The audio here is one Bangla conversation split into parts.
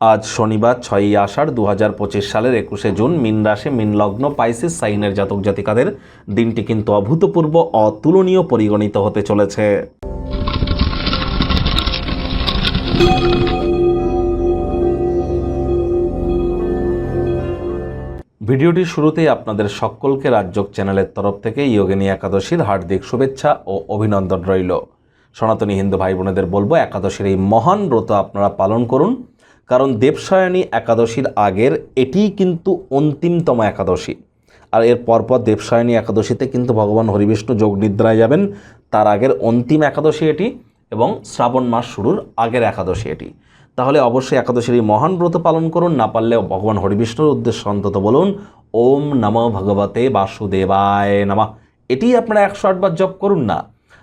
আজ শনিবার ছয়ই আষাঢ় দু হাজার পঁচিশ সালের একুশে জুন মিন রাশি, মিন লগ্ন, পাইসিস, সাইনের জাতক জাতিকাদের দিনটি কিন্তু অভূতপূর্ব, অতুলনীয় পরিগণিত হতে চলেছে। ভিডিওটির শুরুতেই আপনাদের সকলকে রাজ্যক চ্যানেলের তরফ থেকে ইয়োগিনী একাদশীর হার্দিক শুভেচ্ছা ও অভিনন্দন রইল। সনাতনী হিন্দু ভাই বোনেদের বলব, একাদশীর এই মহান ব্রত আপনারা পালন করুন। কারণ দেবসায়নী একাদশীর আগের এটিই কিন্তু অন্তিমতম একাদশী। আর এর পরপর দেবসায়নী একাদশীতে কিন্তু ভগবান হরিবিষ্ণু যোগ নিদ্রায় যাবেন। তার আগের অন্তিম একাদশী এটি এবং শ্রাবণ মাস শুরুর আগের একাদশী এটি। তাহলে অবশ্যই একাদশীর এই মহান ব্রত পালন করুন, না পারলে ভগবান হরিবিষ্ণুর উদ্দেশ্যে অন্তত বলুন, ওম নম ভগবতে বাসুদেবায় নামা। এটি আপনারা একশো আটবার জপ করুন না।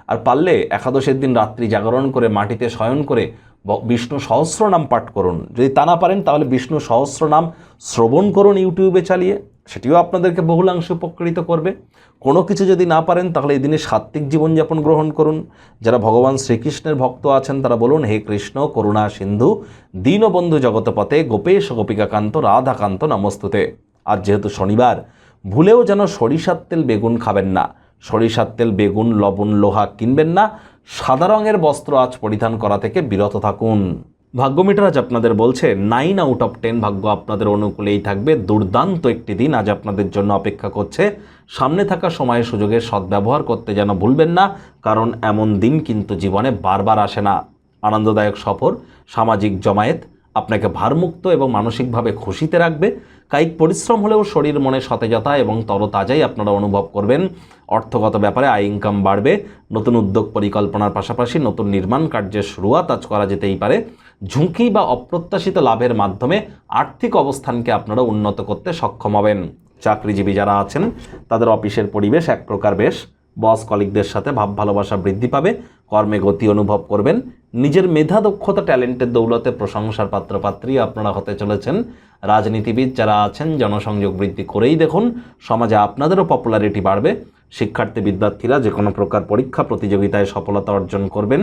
আর পারলে একাদশের দিন রাত্রি জাগরণ করে, মাটিতে শয়ন করে বিষ্ণু সহস্র নাম পাঠ করুন। যদি তা না পারেন, তাহলে বিষ্ণু সহস্র নাম শ্রবণ করুন ইউটিউবে চালিয়ে। সেটিও আপনাদেরকে বহুলাংশে উপকৃত করবে। কোনো কিছু যদি না পারেন, তাহলে এই দিনে সাত্ত্বিক জীবনযাপন গ্রহণ করুন। যারা ভগবান শ্রীকৃষ্ণের ভক্ত আছেন, তারা বলুন, হে কৃষ্ণ, করুণা সিন্ধু, দীনবন্ধু জগতপথে গোপেশ গোপিকাকান্ত, রাধাকান্ত নমস্তুতে। আর যেহেতু শনিবার, ভুলেও যেন সরিষার তেল বেগুন খাবেন না। সরিষার তেল, বেগুন, লবণ, লোহা কিনবেন না। সাদা রঙের বস্ত্র আজ পরিধান করা থেকে বিরত থাকুন। ভাগ্যমিটার আজ আপনাদের বলছে নাইন আউট অফ টেন ভাগ্য আপনাদের অনুকূলেই থাকবে। দুর্দান্ত একটি দিন আজ আপনাদের জন্য অপেক্ষা করছে। সামনে থাকা সময়ে সুযোগের সদ্ব্যবহার করতে যেন ভুলবেন না, কারণ এমন দিন কিন্তু জীবনে বারবার আসে না। আনন্দদায়ক সফর, সামাজিক জমায়েত আপনাকে ভারমুক্ত এবং মানসিকভাবে খুশিতে রাখবে। কায়িক পরিশ্রম হলেও শরীর মনে সতেজতা এবং তরতাজাই আপনারা অনুভব করবেন। অর্থগত ব্যাপারে আয় ইনকাম বাড়বে। নতুন উদ্যোগ পরিকল্পনার পাশাপাশি নতুন নির্মাণ কার্যের শুরুয়াত আজ করা যেতেই পারে। ঝুঁকি বা অপ্রত্যাশিত লাভের মাধ্যমে আর্থিক অবস্থানকে আপনারা উন্নত করতে সক্ষম হবেন। চাকরিজীবী যারা আছেন, তাদের অফিসের পরিবেশ এক প্রকার বেশ। বস কলিকদের সাথে ভাব ভালোবাসা বৃদ্ধি পাবে। কর্মে গতি অনুভব করবেন। নিজের মেধা দক্ষতা, ট্যালেন্টের দৌলতে প্রশংসার পাত্রপাত্রী আপনারা হতে চলেছেন। রাজনীতিবিদ যারা আছেন, জনসংযোগ বৃদ্ধি করেই দেখুন, সমাজে আপনাদেরও পপুলারিটি বাড়বে। শিক্ষার্থী বিদ্যার্থীরা যে কোনো প্রকার পরীক্ষা প্রতিযোগিতায় সফলতা অর্জন করবেন।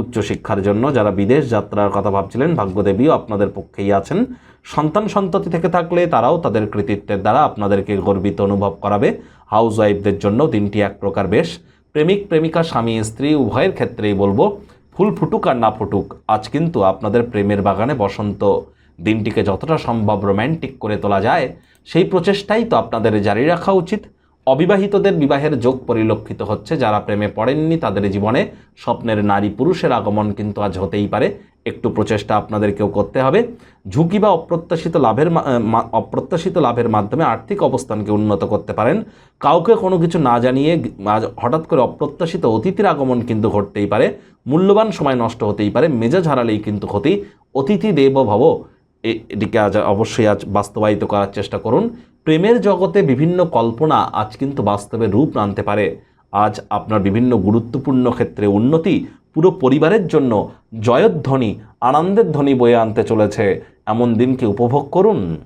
উচ্চশিক্ষার জন্য যারা বিদেশ যাত্রার কথা ভাবছিলেন, ভাগ্যদেবীও আপনাদের পক্ষেই আছেন। সন্তান সন্ততি থেকে থাকলে তারাও তাদের কৃতিত্বের দ্বারা আপনাদেরকে গর্বিত অনুভব করাবে। হাউস ওয়াইফদের জন্য দিনটি এক প্রকার বেশ। প্রেমিক, প্রেমিকা, স্বামী, স্ত্রী, উভয়ের ক্ষেত্রেই বলব ফুল ফুটুক আর না ফুটুক, আজ কিন্তু আপনাদের প্রেমের বাগানে বসন্ত। দিনটিকে যতটা সম্ভব রোম্যান্টিক করে তোলা যায়, সেই প্রচেষ্টাই তো আপনাদের জারি রাখা উচিত। অবিবাহিতদের বিবাহের যোগ পরিলক্ষিত হচ্ছে, যারা প্রেমে পড়েননি তাদের জীবনে স্বপ্নের নারী পুরুষের আগমন কিন্তু আজ হতেই পারে। একটু প্রচেষ্টা আপনাদেরকেও করতে হবে। ঝুঁকি বা অপ্রত্যাশিত লাভের অপ্রত্যাশিত লাভের মাধ্যমে আর্থিক অবস্থানকে উন্নত করতে পারেন। কাউকে কোনো কিছু না জানিয়ে হঠাৎ করে অপ্রত্যাশিত অতিথির আগমন কিন্তু ঘটতেই পারে। মূল্যবান সময় নষ্ট হতেই পারে, মেজাজ হারালেই কিন্তু ক্ষতি। অতিথি দেব ভব এটিকে আজ অবশ্যই আজ বাস্তবায়িত করার চেষ্টা করুন। প্রেমের জগতে বিভিন্ন কল্পনা আজ কিন্তু বাস্তবে রূপ আনতে পারে। আজ আপনার বিভিন্ন গুরুত্বপূর্ণ ক্ষেত্রে উন্নতি পুরো পরিবারের জন্য জয়ধ্বনি আনন্দের ধ্বনি বয়ে আনতে চলেছে। এমন দিনকে উপভোগ করুন।